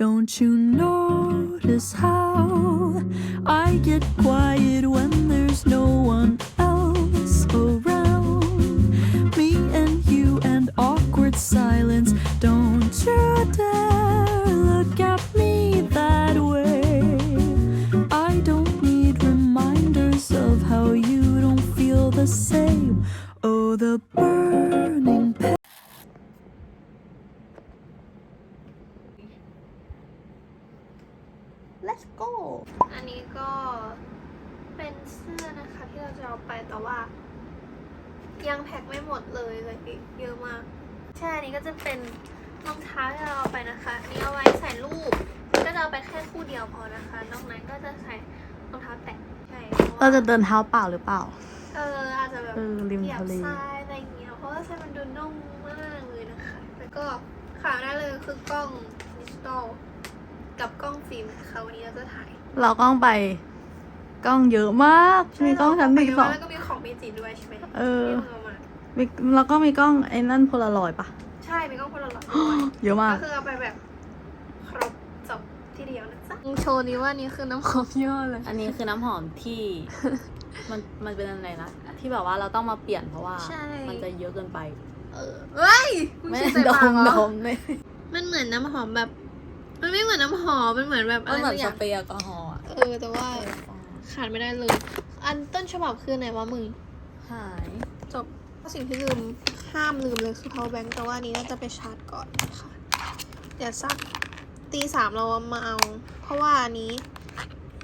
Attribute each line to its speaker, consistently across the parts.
Speaker 1: Don't you notice how I get quiet when there's no one else around? Me and you and awkward silence. Don't you dare look at me that way. I don't need reminders of how you don't feel the same.
Speaker 2: ยังแพ็คไม่หมดเลยเลยอีกเยอะมาก ใช่อันนี้ก็จะเป็นรองเท้าที่เราเอาไปนะคะอันนี้เอาไว้ใส่รูปก็จะเอาไปแค่คู่เดียวพอนะคะ นอกนั้นก็จะใส่รองเท้าแตะใช่พ
Speaker 3: เรา
Speaker 2: ว่
Speaker 3: จะเดินเท้าเปล่าหรือเปล่า
Speaker 2: เอออาจจะแบบ
Speaker 3: เออริม
Speaker 2: เหยียบ
Speaker 3: ทะเล
Speaker 2: ทรายอะไรอย่างเงี้ย เพราะว่าทรายมันดูนุ่มมากเลยนะคะ แล้วก็ขาได้เลยคือกล้องดิจิตอลกับกล้องฟิล์มนะคะวันนี้เราจะถ่าย
Speaker 3: เรากล้องไปกล้องเยอะมาก มีกล้องชั้นหนึ่งสอง
Speaker 2: แล้วก็มีของเมจิด้วยใช่ไหม
Speaker 3: เออ
Speaker 2: ที่ มึงเอามา
Speaker 3: มีแล้วก็มีกล้องไอ้นั่นโพลารอยด์ปะ
Speaker 2: ใช่มีกล้องคนละหลอดด้วย
Speaker 3: เยอะมาก
Speaker 2: ก็คือเอาไปแบบครบจบที่เดียวนะจ๊ะโชว์นี้ว่านี่คือน้ำหอมย่อเลย
Speaker 3: อันนี้คือน้ำหอมที่ มันมันเป็นอะไรนะ ที่แบบว่าเราต้องมาเปลี่ยนเพราะว่า
Speaker 2: ใช่
Speaker 3: มันจะเยอะเกินไป
Speaker 2: เออเฮ้ยง
Speaker 3: ไม่
Speaker 2: ฉี
Speaker 3: ด
Speaker 2: ใส่ปาก
Speaker 3: ม
Speaker 2: เหร
Speaker 3: ด
Speaker 2: อ
Speaker 3: มเลย
Speaker 2: มันเหมือนน้ำหอมแบบ มันไม่เหมือนน้ำหอมมันเหมือนแบบอะ
Speaker 3: มัน
Speaker 2: ไร
Speaker 3: เหมือน
Speaker 2: สักอ
Speaker 3: ส
Speaker 2: ย่าง
Speaker 3: เปรย์แอลกอฮอล์อะ
Speaker 2: เออแต่ว่าขาดไม่ได้เลย อันต้นฉบับคือไหนวะมึง
Speaker 3: หาย
Speaker 2: จบ สิ่งที่ลืมห้ามลืมเลยคือ power bank แต่ว่านนี้น่าจะไปชาร์จก่อนนะคะ เดี๋ยวสักตีสามเรามาเอา เพราะว่าอันนี้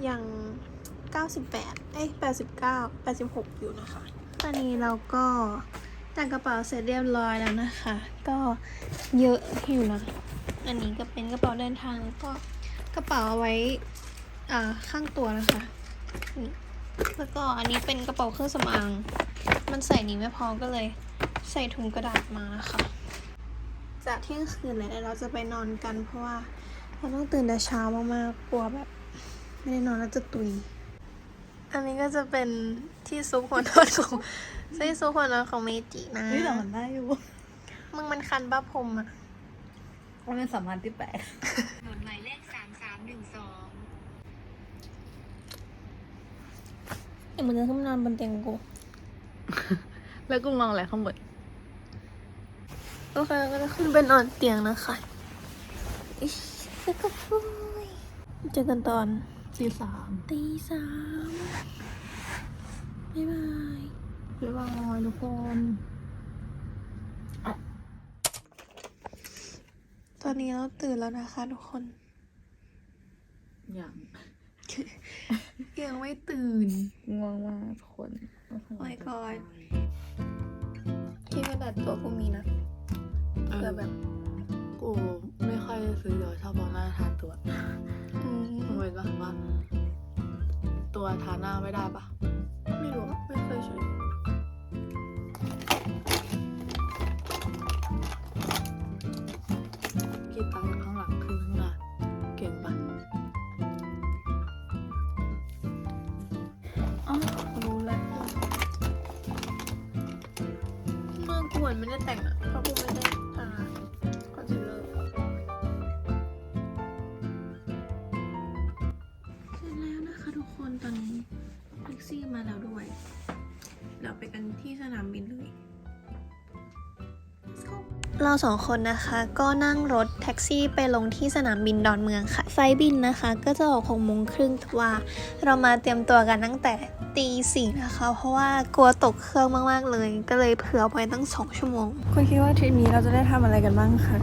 Speaker 2: ยัง 98 เอ้ย89 86 อยู่นะคะ ตอนนี้เราก็แต่งกระเป๋าเสร็จเรียบร้อยแล้วนะคะ ก็เยอะอยู่นะ อันนี้ก็เป็นกระเป๋าเดินทางแล้วก็กระเป๋าเอาไว้อ่าข้างตัวนะคะนี่ แล้วก็อันนี้เป็นกระเป๋าเครื่องสำอาง มันใส่นี้ไม่พอก็เลย ใส่ถุงกระดาษมานะคะจากเที่ยงคืนเลยแล้วเราจะไปนอนกันเพราะว่าเราต้องตื่นแต่เช้ามากๆกลัวแบบ ไม่ได้นอนแล้วจะตุย อันนี้ก็จะเป็นที่ซุปหัวนอนของที่ซุปหัวนอนของเมจินะ
Speaker 3: นี่แต่มันได้อยู่
Speaker 2: มึงมันคันบ้าพรมอะ
Speaker 3: มันเป็นสัมพันธ์ที่แปลก
Speaker 4: ถนนหมายเลขสามสามหนึ่งสอง
Speaker 2: เอ็มมันจะขึ้นมานอนบนเตียงกู
Speaker 3: แล้วกูมองอะไรข้างบน
Speaker 2: โอเคก็จะขึ้นไปนอนเตียงนะคะอิ๊ชแล้วก็ฟุยเจอกันตอน
Speaker 3: ที่สาม
Speaker 2: ตีสามบ๊ายบาย
Speaker 3: บ๊ายบายทุกคน
Speaker 2: ตอนนี้เราตื่นแล้วนะคะทุกคน
Speaker 3: อย่าง
Speaker 2: ยังไม่ตื่น
Speaker 3: ง่วงมากทุกคน
Speaker 2: my god ที่กระดาษตัวกูมีนะเผื่อแบบ
Speaker 3: กูไม่ค่อยซื้อยาชอบเอาหน้าทาตัว
Speaker 2: อืม
Speaker 3: มึงเว้นปะว่า ตัวทาหน้าไม่ได้ปะ
Speaker 2: ไม่รู้อะไม่เคยใช้
Speaker 3: เมื่
Speaker 2: อกูเหมือนไม่ได้แต่งอะเพราะกูไม่ได้ทาคอนซีลเลอร์เสร็จแล้วนะคะทุกคนตอนนี้แท็กซี่มาแล้วด้วย เราไปกันที่สนามบินเลยเราสองคนนะคะก็นั่งรถแท็กซี่ไปลงที่สนามบินดอนเมืองค่ะ ไฟบินนะคะ ก็จะออกหกโมงครึ่งแต่ว่า เรามาเตรียมตัวกันตั้งแต่ ตีสี่นะคะ เพราะว่ากลัวตกเครื่องมากๆเลย ก็เลยเผื่อไว้ตั้งสองชั่วโมง
Speaker 3: คุณคิดว่าทริปนี้เราจะได้ทำอะไรกันบ้างคะ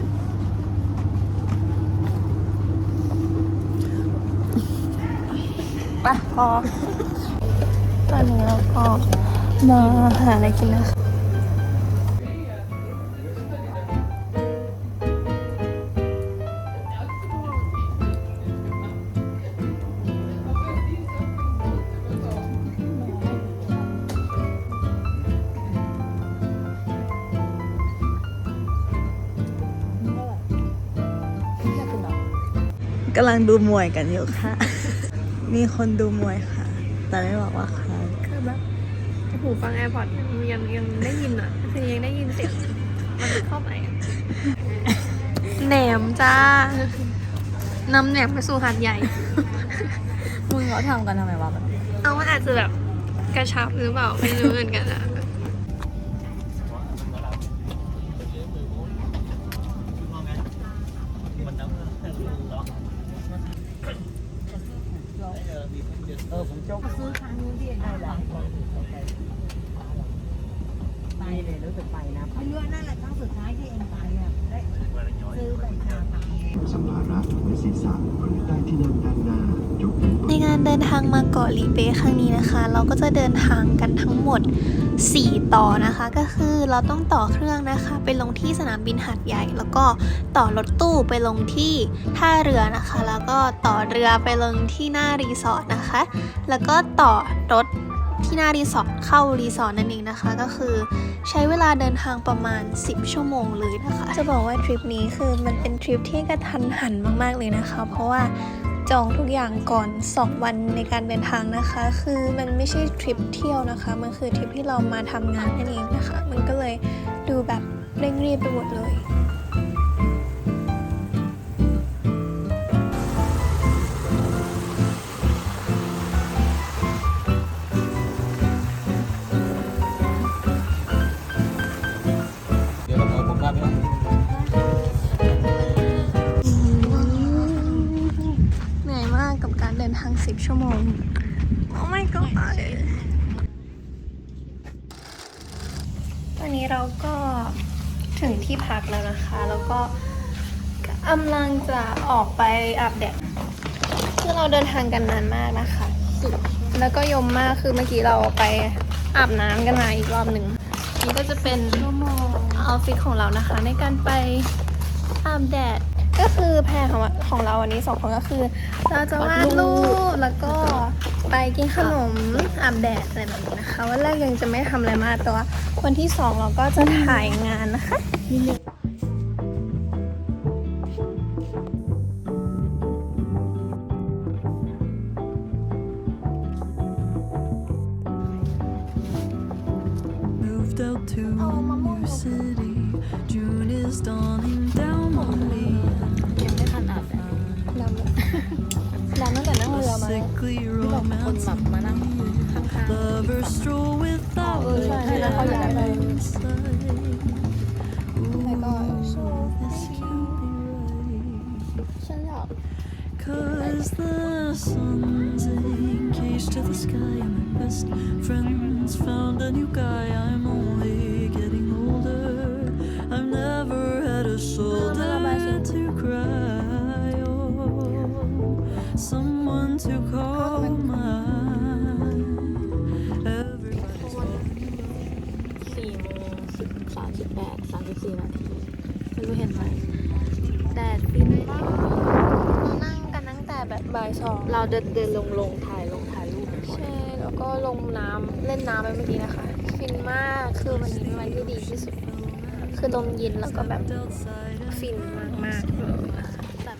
Speaker 2: ปะพอ ตอนนี้เราก็มาหาอะไรกินนะคะำ
Speaker 3: ลังดูมวยกันอยู่ค่ะ มีคนดูมวยค่ะ แต่ไม่บอกว่าใคร
Speaker 2: คือแบบหูฟังแอร์พอร์ตยังยังได้ยินอะ คือยังได้ยินเสียงมันเข้าไปอะแหนมจ้านำแหนมไปสู่หาดใหญ่
Speaker 3: มึงเขาทำกันทำไมวะแบบนี้
Speaker 2: เอาว่าอาจจะแบบกระชับหรือเปล่า ไม่รู้เหมือนกันอะ
Speaker 5: ไปเลยรู้ สึกไปนะเรือนั่นแหละครั้งสุดท้ายที่เองไปอะได้ซื้อใบชาตาม
Speaker 6: สัมภาระไว้ศีรษะหรือใต้ที่นั่งด้านหน้ายกเว้น
Speaker 2: ในงานเดินทางมาเกาะลีเป๊ะครั้งนี้นะคะ เราก็จะเดินทางกันทั้งหมด 4 ต่อนะคะ ก็คือเราต้องต่อเครื่องนะคะ ไปลงที่สนามบินหาดใหญ่ แล้วก็ต่อรถตู้ไปลงที่ท่าเรือนะคะ แล้วก็ต่อเรือไปลงที่หน้ารีสอร์ทนะคะ แล้วก็ต่อรถ ที่หน้ารีสอร์ทเข้ารีสอร์ทนั่นเองนะคะ ก็คือใช้เวลาเดินทางประมาณ 10 ชั่วโมงเลยนะคะ จะบอกว่าทริปนี้คือมันเป็นทริปที่กระทันหันมากๆเลยนะคะ เพราะว่าจองทุกอย่างก่อน 2 วันในการเดินทางนะคะ คือมันไม่ใช่ทริปเที่ยวนะคะ มันคือทริปที่เรามาทำงานนั่นเองนะคะ มันก็เลยดูแบบเร่งรีบไปหมดเลย
Speaker 7: ดิ
Speaker 2: นทาง 10 ชั่วโมง โอ้ my god ตอนนี้เราก็ถึงที่พักแล้วนะคะ แล้วก็กำลังจะออกไปอาบแดดคือเราเดินทางกันนานมากนะคะ แล้วก็ยมมากคือเมื่อกี้เราไปอาบน้ำกันมาอีกรอบหนึ่งนี่ก็จะเป็นออฟฟิศของเรานะคะ ในการไปอาบแดด ก็คือแพรของเราของเราวันนี้สองคนก็คือ เราจะวาดรูปแล้วก็ไปกินขนมอาบแดดอะไรแบบนี้นะคะ วันแรกยังจะไม่ทำอะไรมากแต่ว่าวันที่สองเราก็จะถ่ายงานนะคะ
Speaker 1: Moved out to a new city. June is dawning
Speaker 3: งแต่
Speaker 2: นั่งเรือมา
Speaker 1: Sickly
Speaker 3: ที่บอกคนแบบ
Speaker 1: romance.
Speaker 3: มานั่งข้างๆ
Speaker 1: Lovers stroll without
Speaker 2: เออใช่ให้แล้วเขาย้ายไป
Speaker 1: sight.
Speaker 2: แล้วก็
Speaker 1: Ooh, this can't be right.
Speaker 2: ฉันอยาก
Speaker 1: Cause the sun's encased to the sky and my best friends found a new guy. I'm Someone to call mine. Everybody's
Speaker 3: สี่โมงสิบสามสิบแปดสามสิบสี่นาทีไม่รู้เห็นไหมแดดฟินมาก
Speaker 2: เรานั่งกันตั้งแต่แบบบ่ายสอง
Speaker 3: เราเดินเดินลงลงถ่ายลงถ่ายรูป
Speaker 2: ใช่แล้วก็ลงน้ำเล่นน้ำไปเมื่อกี้นะคะ ฟินมากคือวันนี้เป็นวันที่ดีที่สุด คือลมเย็นแล้วก็แบบ
Speaker 1: outside
Speaker 2: ฟินมากมากๆเลยนะคะแบบ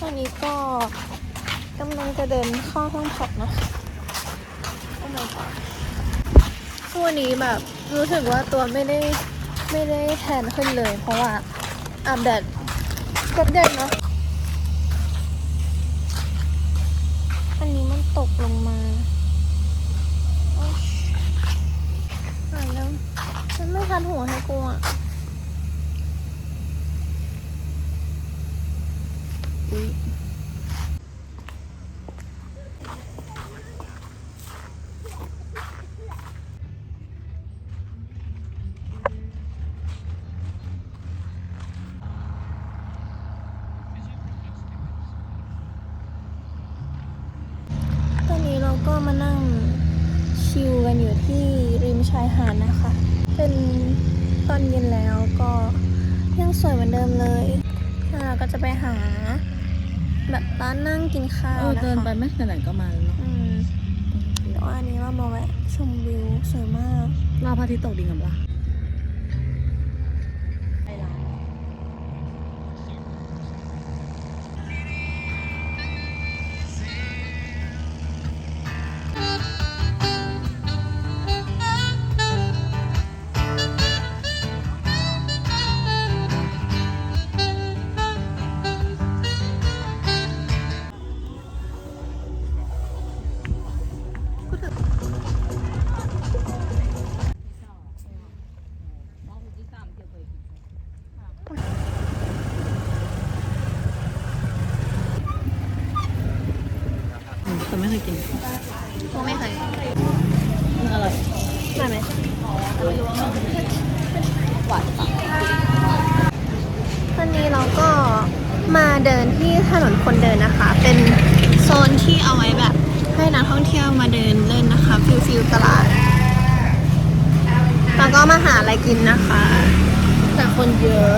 Speaker 2: ตอนนี้ก็ กำลังจะเดินเข้าห้องพักนะคะโอ้ my god คือวันนี้แบบรู้สึกว่าตัวไม่ได้ไม่ได้แทนขึ้นเลย เพราะว่าอาบแดดก็เด่นเนาะ อันนี้มันตกลงมาโอ๊ยอ่านแล้วฉันไม่ทันหัวให้กูอะ ตอนนี้เราก็มานั่งชิลกันอยู่ที่ริมชายหาดนะคะ เป็นตอนเย็นแล้วก็ยังสวยเหมือนเดิมเลยแล้วเราก็ จะไปหา แบบร้านนั่งกินข้าว
Speaker 3: เออ
Speaker 2: นะคะ
Speaker 3: เดินไปไหมไหนๆก็มาแล้วเนาะ
Speaker 2: อืมแต่ว่าอันนี้เรามาแวะชมวิวสวยมาก
Speaker 3: รอบพระอาทิตย์ตกดินกับล่ะ เคยกิน
Speaker 2: โมไม่เคย
Speaker 3: มันอร่อย
Speaker 2: ได้ไหม
Speaker 3: หวานปะ
Speaker 2: ตอนนี้เราก็มาเดินที่ถนนคนเดินนะคะ เป็นโซนที่เอาไว้แบบ ให้นักท่องเที่ยวมาเดินเล่นนะคะฟิลฟิลตลาด แล้วก็มาหาอะไรกินนะคะ
Speaker 3: แต่คนเยอะ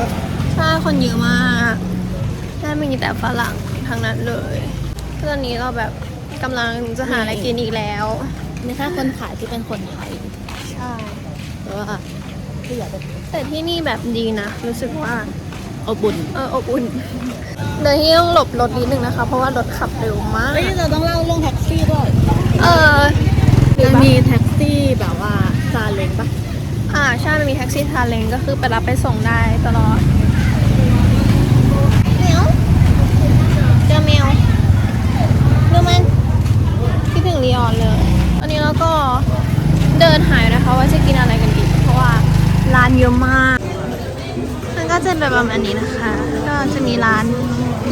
Speaker 2: ใช่คนเยอะมากน่ามีแต่ฝรั่งทั้งนั้นเลยตอนนี้เราแบบ กำลังจะหาอะไรกินอีกแล้ว
Speaker 3: มีแค่คนขายที่เป็นคนไทย
Speaker 2: ใช่
Speaker 3: แต่ว่าที่อยากจะ
Speaker 2: แต่ที่นี่แบบดีนะ รู้สึกว่า
Speaker 3: อบอุ่น
Speaker 2: เอออบอุ่นเลยที่ต้องหลบรถนิดนึงนะคะ เพราะว่ารถขับเร็วมาก
Speaker 3: เฮ้ยเราต้องเล่าเรื่องแท็กซี่ด้วย
Speaker 2: เออ
Speaker 3: มันมีแท็กซี่แบบว่าซาเล้งปะ
Speaker 2: อ่าใช่มันมีแท็กซี่ทาเลงก็คือไปรับไปส่งได้ตลอดเมียวเจอเมียวดูมันคิด ถึงลีออนเลยอันนี้เราก็เดินหายนะคะว่าจะกินอะไรกันดีเพราะว่าร้านเยอะมาก มันก็จะเป็นประมาณนี้นะคะ ก็จะมีร้าน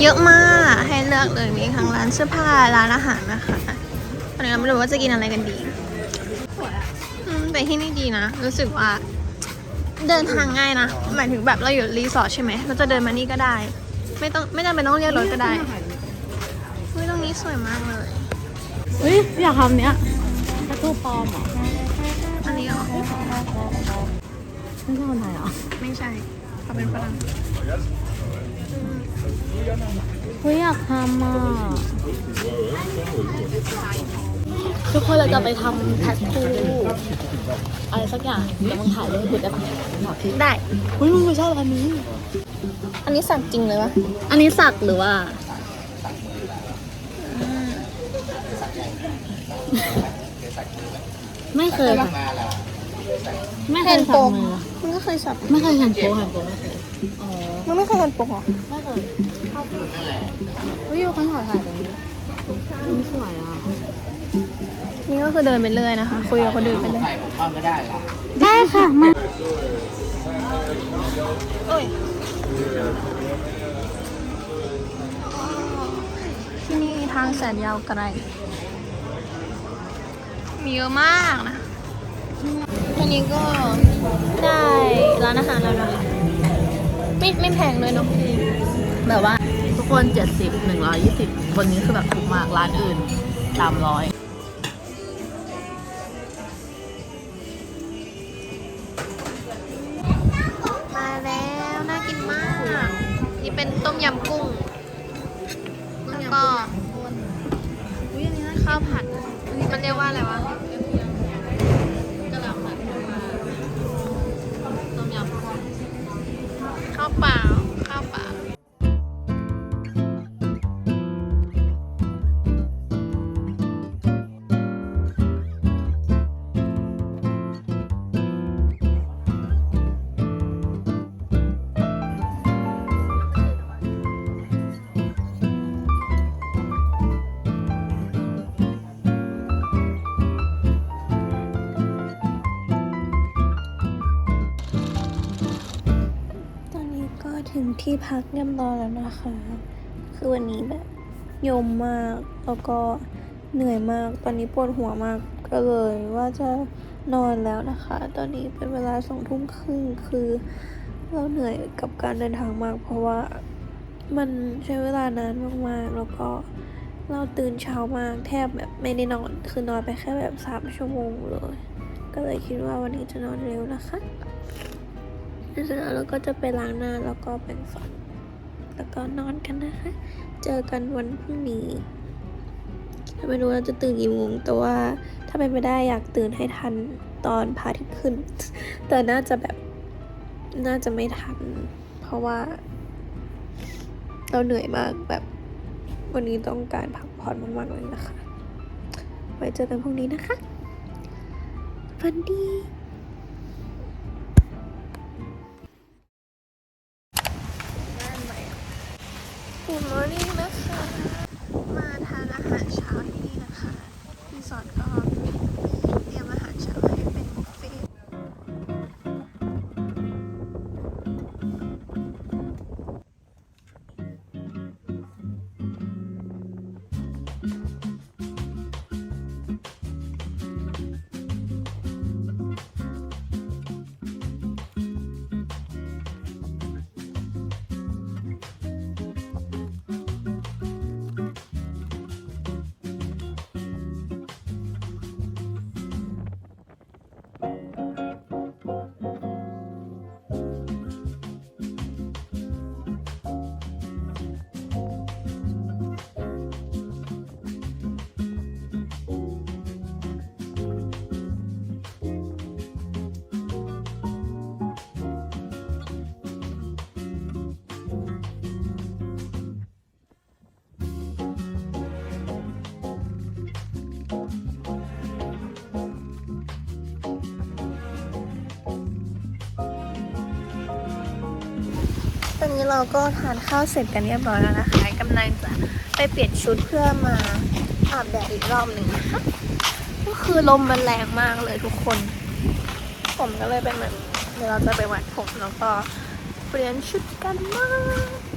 Speaker 2: เยอะมากให้เลือกเลยมีทั้งร้านเสื้อผ้าร้านอาหารนะคะตอนนี้เราไม่รู้ว่าจะกินอะไรกันดีอืมแต่ที่นี่ดีนะ รู้สึกว่าเดินทางง่ายนะ หมายถึงแบบเราอยู่รีสอร์ทใช่ไหมเราจะเดินมานี่ก็ได้ ไม่ต้องไม่จำเป็นต้องเรียกรถก็ได้เฮ้ยตรงนี้สวยมากเลย
Speaker 3: เฮ้ยอยากทำเนี้ยแท็กทูปลอมเหรอ
Speaker 2: อันนี้เหรอ
Speaker 3: ไม่ใช่คนไทยเหรอ
Speaker 2: ไม่ใช่เขาเป็นฝรั่ง
Speaker 3: เฮ้ยอยากทำอะทุกคนเราจะไปทำแท็กทูอะไรสักอย่างแล้วมึงถ่ายรูปกูได้ปะ
Speaker 2: ได้
Speaker 3: เฮ้ยมึงไม่ชอบอันนี้
Speaker 2: อันนี้สั่งจริงเลยวะ
Speaker 3: อันนี้สักหรือว่า ไม่เคยปะไม่เค
Speaker 2: แฮ
Speaker 3: ย
Speaker 2: นด์
Speaker 3: สั
Speaker 2: โป
Speaker 3: ก
Speaker 2: ก
Speaker 3: มือ
Speaker 2: มึงก็เคยสับ
Speaker 3: ไม่เคยแฮนด์โปแฮนด์โปไม่เคยอ๋อ
Speaker 2: มึงไม่เคยแฮนด์โปกเหรอ
Speaker 3: ไม่เคยเฮ้ยเขาถ่ายถ่ายตรงนี้นี่สวยอะ
Speaker 2: นี่ก็คือเดินไปเรื่อยนะคะ คุยกับคนอื่นไปเลย
Speaker 3: ได้ค่ะมา
Speaker 2: โอ้ยที่นี่ทางแสนยาวไกล มีเยอะมากนะอันนี้ก็ได้ร้านอาหารแล้วนะคะไม่ไม่แพงเลยเนาะ
Speaker 3: แบบว่า ทุกคนเจ็ดสิบหนึ่งร้อยยี่สิบคนนี้คือแบบถูกมากร้านอื่นสามร้อย
Speaker 2: มาแล้วน่ากินมาก นี่เป็นต้มยำกุ้ง แล้วก็ข้าวผัด มันเรียกว่าอะไรวะ
Speaker 3: กระ
Speaker 2: ถึงที่พักเรียบร้อยแล้วนะคะ คือวันนี้แบบยมมาก แล้วก็เหนื่อยมาก ตอนนี้ปวดหัวมาก ก็เลยว่าจะนอนแล้วนะคะ ตอนนี้เป็นเวลาสองทุ่มครึ่ง คือเราเหนื่อยกับการเดินทางมาก เพราะว่ามันใช้เวลานานมากๆ แล้วก็เราตื่นเช้ามากแทบแบบไม่ได้นอน คือนอนไปแค่แบบสามชั่วโมงเลย ก็เลยคิดว่าวันนี้จะนอนเร็วนะคะ เสร็จแล้วเราก็จะไปล้างหน้าแล้วก็แปรงฟัน แล้วก็นอนกันนะคะ เจอกันวันพรุ่งนี้ไม่รู้เราจะตื่นกี่โมงแต่ว่าถ้าเป็นไปได้อยากตื่นให้ทันตอนพระอาทิตย์ขึ้น แต่น่าจะแบบน่าจะไม่ทัน เพราะว่า เราเหนื่อยมากแบบวันนี้ต้องการพักผ่อนมากๆเลยนะคะ ไว้เจอกันพรุ่งนี้นะคะ ฝันดี นี้เราก็ทานข้าวเสร็จกันเรียบร้อยแล้วนะคะกำลังจะไปเปลี่ยนชุดเพื่อมาอาบแดดอีกรอบหนึ่งนะคะก็คือลมมันแรงมากเลยทุกคน ผมก็เลยเป็นแบบนี้เดี๋ยวเราจะไปวัดผมแล้วก็เปลี่ยนชุดกันมาก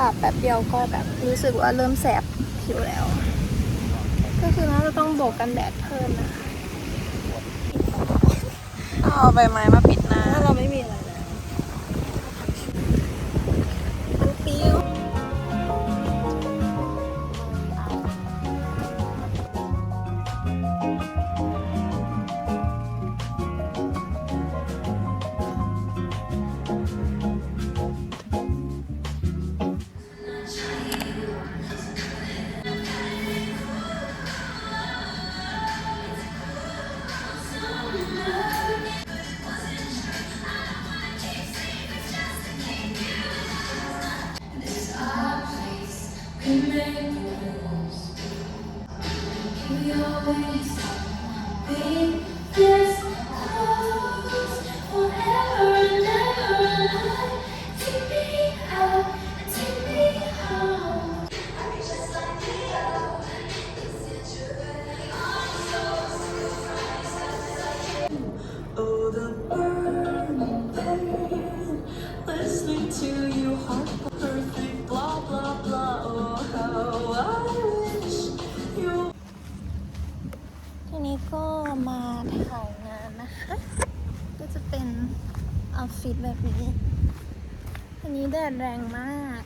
Speaker 2: ออาบแบบเดียวก็แบบรู้สึกว่าเริ่มแสบผิวแล้ว ก็คือน่าจะต้องโบกกันแดดเพิ่มนะคะเอาใบไม้มาปิดหน้าเราไม่มีิดแบบนี้ อันนี้แดดแรงมาก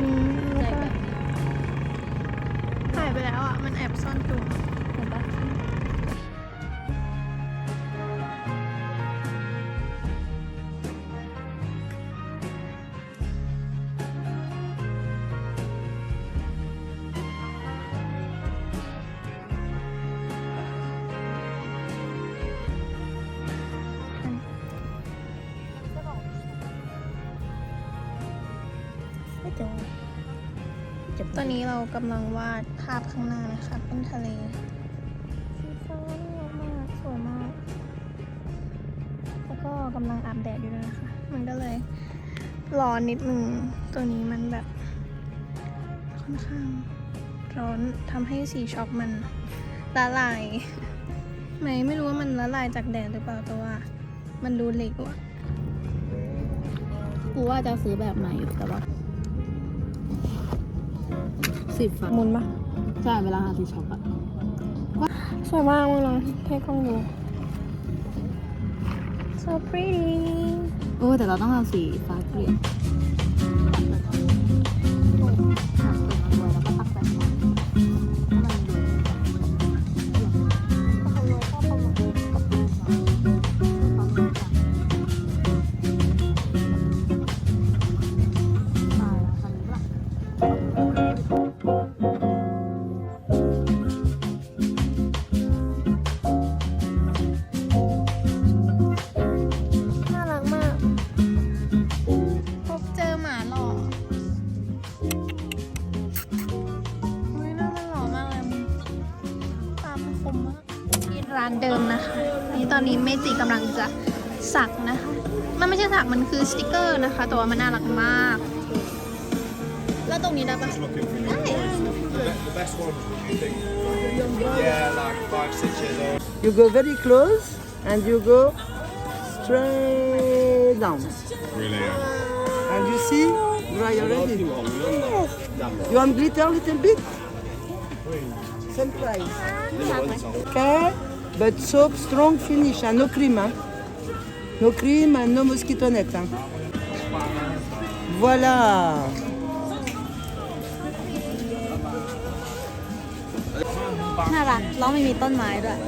Speaker 2: บพรุนแล้วก็หายไปแล้วอะ มันแอบซ่อน ตอนนี้เรากำลังวาดภาพข้างหน้านะคะ เป็นทะเลสีฟ้าน่ารักมากสวยมาก แล้วก็กำลังอาบแดดอยู่นะคะ มันก็เลยร้อนนิดนึงตัวนี้มันแบบค่อนข้างร้อนทำให้สีช็อกมันละลายไหมไม่รู้ว่ามันละลายจากแดดหรือเปล่าแต่ว่า มันดูเล็กว่ะ
Speaker 3: กูว่าจะซื้อแบบใหม่อยู่แต่ว่า สิบฝัน
Speaker 2: มุนปะ
Speaker 3: ใช่เวลาหาที่ช็อปอะ
Speaker 2: สวยมากมึงลองให้กล้องดูส so pretty
Speaker 3: โอ้แต่เราต้องเอาสีฟ้าเกลี่ยน
Speaker 2: กำลังจะสักนะคะ มันไม่ใช่สักมันคือสติกเกอร์นะคะ แต่ว่ามันน่ารักมาก แล้วตรงนี้ได้ปะได้
Speaker 8: The best one, you think? Yeah, like five, six years old.
Speaker 9: You go very close and you go straight down.
Speaker 8: Really?
Speaker 9: And you see, dry already. You want glitter a little bit? Same price. Okay, but soap strong finish and no cream. Hein? No cream and no mosquito net. Hein? Voilà.
Speaker 3: น่ารักแล้วไม่มีต้นไม้ด้วย